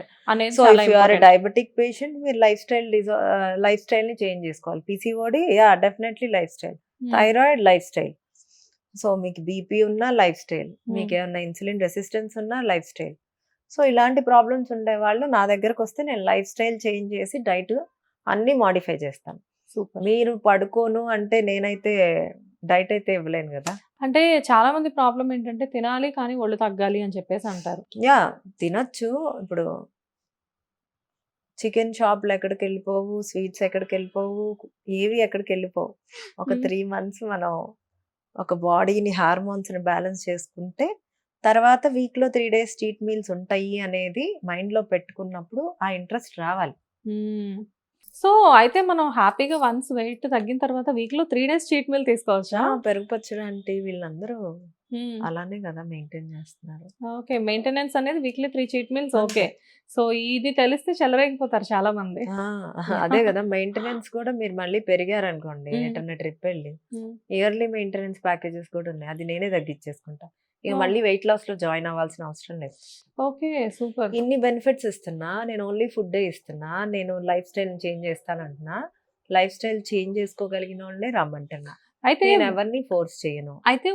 Important so if you are important. Diabetic patient మీరు life style life స్టైల్ని change చేసుకోవాలి. PCOD yeah definitely lifestyle. Thyroid lifestyle so మీకు BP ఉన్నా life style మీకు Hmm. ఏమన్నా insulin resistance ఉన్నా life style so ఇలాంటి problems ఉండే వాళ్ళు నా దగ్గరకు వస్తే నేను లైఫ్ స్టైల్ చేంజ్ చేసి డైట్ అన్ని మాడిఫై చేస్తాను. మీరు పడుకోను అంటే నేనైతే డైట్ అయితే ఇవ్వలేను కదా. అంటే చాలా మంది ప్రాబ్లం ఏంటంటే తినాలి కానీ ఒళ్ళు తగ్గాలి అని చెప్పేసి అంటారు. యా తినొచ్చు. ఇప్పుడు చికెన్ షాప్లు ఎక్కడికి వెళ్ళిపోవు స్వీట్స్ ఎక్కడికి వెళ్ళిపోవు ఏవి ఎక్కడికి వెళ్ళిపోవు ఒక. త్రీ మంత్స్ మనం ఒక బాడీని హార్మోన్స్ని బ్యాలెన్స్ చేసుకుంటే తర్వాత వీక్లో త్రీ డేస్ చీట్ మీల్స్ ఉంటాయి అనేది మైండ్లో పెట్టుకున్నప్పుడు ఆ ఇంట్రెస్ట్ రావాలి. సో అయితే మనం హ్యాపీగా వన్స్ వెయిట్ తగ్గిన తర్వాత వీక్లో త్రీ డేస్ చీట్ మీల్ తీసుకోవచ్చా? ఆ, పెరుగు పచ్చడి అంటే వీళ్ళందరూ అలానే కదా మెయింటైన్ చేస్తున్నారు. ఓకే. మెయింటెనెన్స్ అనేది వీక్లీ త్రీ అంతే. ఓకే. సో ఇది తెలిస్తే చెలరేగిపోతారు చాలా మంది అదే కదా మెయింటెనెన్స్ కూడా మీరు మళ్ళీ పెరిగారనుకోండి Hmm. ఎటన్నా ట్రిప్ వెళ్ళి. ఇయర్లీ మెయింటెనెన్స్ ప్యాకేజెస్ కూడా ఉన్నాయి. అది నేనే తగ్గించేసుకుంటా. ఇక. మళ్ళీ వెయిట్ లాస్లో జాయిన్ అవ్వాల్సిన అవసరం లేదు. ఓకే. సూపర్. ఇన్ని బెనిఫిట్స్ ఇస్తున్నా నేను ఓన్లీ ఫుడ్ ఇస్తున్నా నేను లైఫ్ స్టైల్ చేంజ్ చేస్తానంటున్నా లైఫ్ స్టైల్ చేంజ్ చేసుకోగలిగిన వాళ్ళనే రమ్మంటున్నా. అయితే నేను ఎవరిని ఫోర్స్ చేయను. అయితే